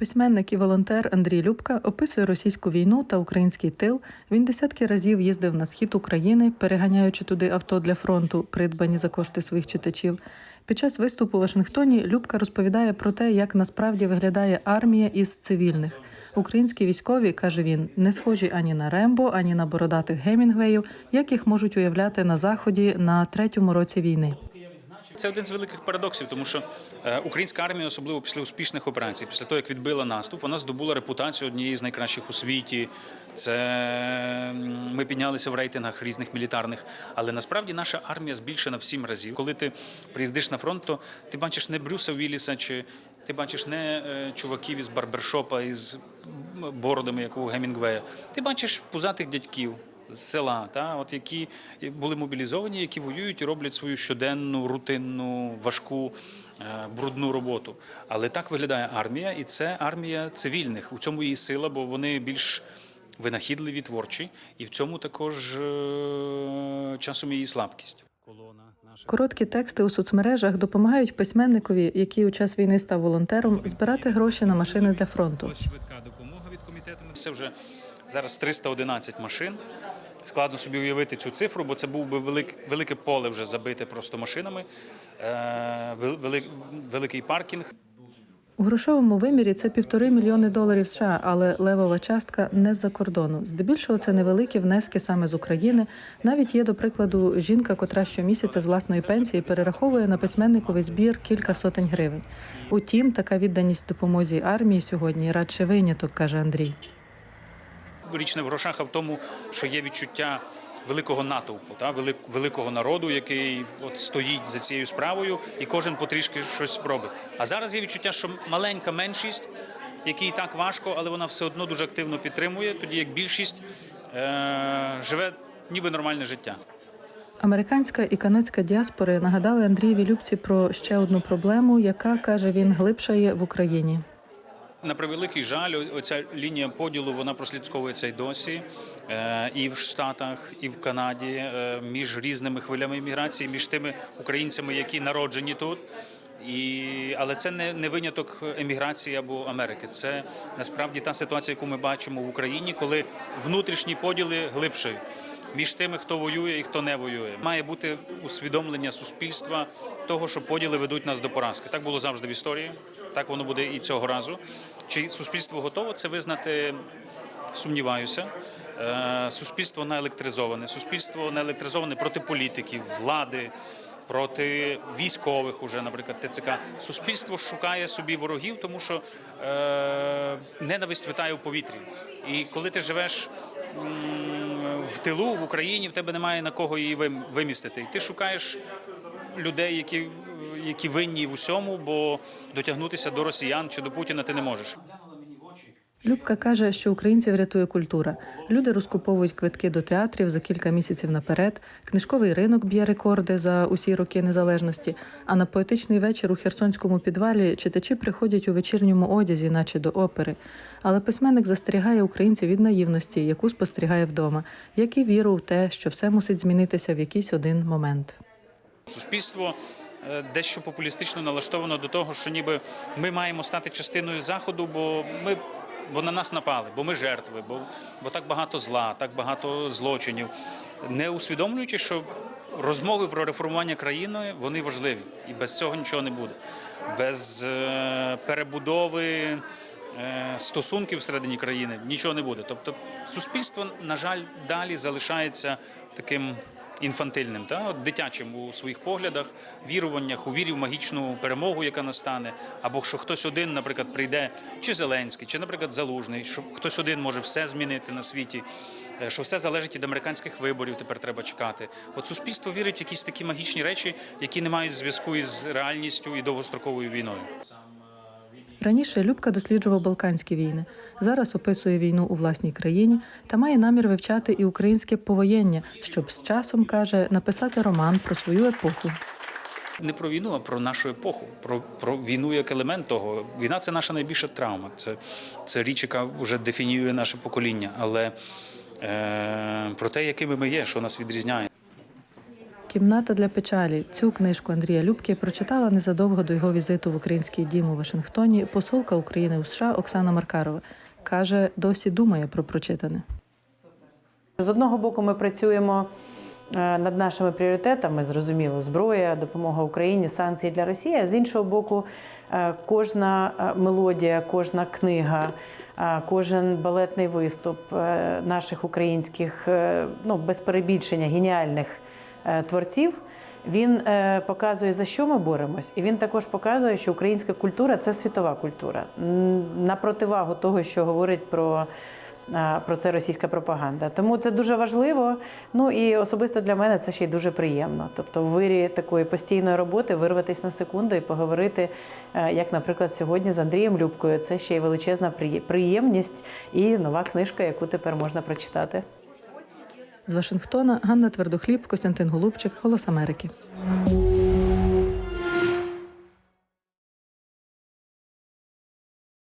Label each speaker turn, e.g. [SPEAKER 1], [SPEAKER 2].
[SPEAKER 1] Письменник і волонтер Андрій Любка описує російську війну та український тил. Він десятки разів їздив на схід України, переганяючи туди авто для фронту, придбані за кошти своїх читачів. Під час виступу у Вашингтоні Любка розповідає про те, як насправді виглядає армія із цивільних. Українські військові, каже він, не схожі ані на Рембо, ані на бородатих Гемінгвеїв, як їх можуть уявляти на заході на третьому році війни.
[SPEAKER 2] Це один з великих парадоксів, тому що е, українська армія, особливо після успішних операцій, після того як відбила наступ, вона здобула репутацію однієї з найкращих у світі. Це ми піднялися в рейтингах різних мілітарних. Але насправді наша армія збільшена в сім разів. Коли ти приїздиш на фронт, то ти бачиш не Брюса Вілліса, чи ти бачиш не е, чуваків із барбершопа із бородами, як у Гемінгвея. Ти бачиш пузатих дядьків з села, та от які були мобілізовані, які воюють і роблять свою щоденну, рутинну, важку, е, брудну роботу. Але так виглядає армія, і це армія цивільних. У цьому її сила, бо вони більш винахідливі, творчі, і в цьому також е, часом її слабкість.
[SPEAKER 1] Короткі тексти у соцмережах допомагають письменникові, який у час війни став волонтером, збирати гроші на машини для фронту.
[SPEAKER 3] Ось швидка допомога від комітету.
[SPEAKER 2] Це вже зараз 311 машин. Складно собі уявити цю цифру, бо це був би велике, велике поле вже забите просто машинами, е, великий паркінг.
[SPEAKER 1] У грошовому вимірі це півтори мільйони доларів США, але левова частка не з-за кордону. Здебільшого це невеликі внески саме з України. Навіть є, до прикладу, жінка, котра щомісяця з власної пенсії перераховує на письменниковий збір кілька сотень гривень. Утім, така відданість допомозі армії сьогодні радше виняток, каже Андрій.
[SPEAKER 2] Річ не в грошах, а в тому, що є відчуття великого натовпу, та, великого народу, який от стоїть за цією справою, і кожен потрішки щось спробить. А зараз є відчуття, що маленька меншість, якій так важко, але вона все одно дуже активно підтримує, тоді як більшість е- живе ніби нормальне життя.
[SPEAKER 1] Американська і канадська діаспори нагадали Андрієві Любці про ще одну проблему, яка каже він глибша є в Україні.
[SPEAKER 2] На превеликий жаль, оця лінія поділу вона прослідковується й досі е, і в Штатах, і в Канаді е, між різними хвилями імміграції, між тими українцями, які народжені тут. І, але це не, не виняток еміграції або Америки. Це насправді та ситуація, яку ми бачимо в Україні, коли внутрішні поділи глибші між тими, хто воює і хто не воює. Має бути усвідомлення суспільства того, що поділи ведуть нас до поразки. Так було завжди в історії, так воно буде і цього разу. Чи суспільство готово це визнати? Сумніваюся. Е, Суспільство наелектризоване. Суспільство наелектризоване проти політиків, влади, проти військових, уже, наприклад, ТЦК. Суспільство шукає собі ворогів, тому що е, ненависть витає у повітрі. І коли ти живеш в тилу в Україні, в тебе немає на кого її вимістити. І ти шукаєш людей, які, які винні в усьому, бо дотягнутися до росіян чи до Путіна ти не можеш.
[SPEAKER 1] Любка каже, що українців рятує культура. Люди розкуповують квитки до театрів за кілька місяців наперед. Книжковий ринок б'є рекорди за усі роки незалежності. А на поетичний вечір у херсонському підвалі читачі приходять у вечірньому одязі, наче до опери. Але письменник застерігає українців від наївності, яку спостерігає вдома, як і віру в те, що все мусить змінитися в якийсь один момент.
[SPEAKER 2] Суспільство дещо популістично налаштовано до того, що ніби ми маємо стати частиною заходу, бо ми. Бо на нас напали, бо ми жертви, бо, бо так багато зла, так багато злочинів, не усвідомлюючи, що розмови про реформування країни вони важливі, і без цього нічого не буде. Без е, перебудови е, стосунків всередині країни нічого не буде. Тобто, суспільство, на жаль, далі залишається таким інфантильним, та от дитячим у своїх поглядах, віруваннях, у вірі в магічну перемогу, яка настане, або що хтось один, наприклад, прийде, чи Зеленський, чи, наприклад, Залужний, що хтось один може все змінити на світі, е, що все залежить від американських виборів. Тепер треба чекати. От суспільство вірить в якісь такі магічні речі, які не мають зв'язку із реальністю і довгостроковою війною.
[SPEAKER 1] Раніше Любка досліджував Балканські війни. Зараз описує війну у власній країні та має намір вивчати і українське повоєння, щоб з часом каже написати роман про свою епоху.
[SPEAKER 2] Не про війну, а про нашу епоху, про, про війну як елемент того. Війна це наша найбільша травма. Це, це річ, яка вже дефінює наше покоління. Але е, про те, якими ми є, що нас відрізняє.
[SPEAKER 1] Кімната для печалі. Цю книжку Андрія Любки прочитала незадовго до його візиту в український дім у Вашингтоні посолка України у США Оксана Маркарова. Каже, досі думає про прочитане.
[SPEAKER 4] З одного боку, ми працюємо е, над нашими пріоритетами, зрозуміло, зброя, допомога Україні, санкції для Росії. А з іншого боку, е, кожна е, мелодія, кожна книга, кожен балетний виступ наших українських, ну без перебільшення, геніальних творців. Він е, показує, за що ми боремось, і він також показує, що українська культура це світова культура. На противагу того, що говорить про про це російська пропаганда. Тому це дуже важливо. Ну і особисто для мене це ще й дуже приємно. Тобто, в вирі такої постійної роботи вирватися на секунду і поговорити, е, як, наприклад, сьогодні з Андрієм Любкою. Це ще й величезна приємність і нова книжка, яку тепер можна прочитати.
[SPEAKER 1] З Вашингтона Ганна Твердохліб, Костянтин Голубчик, Голос Америки.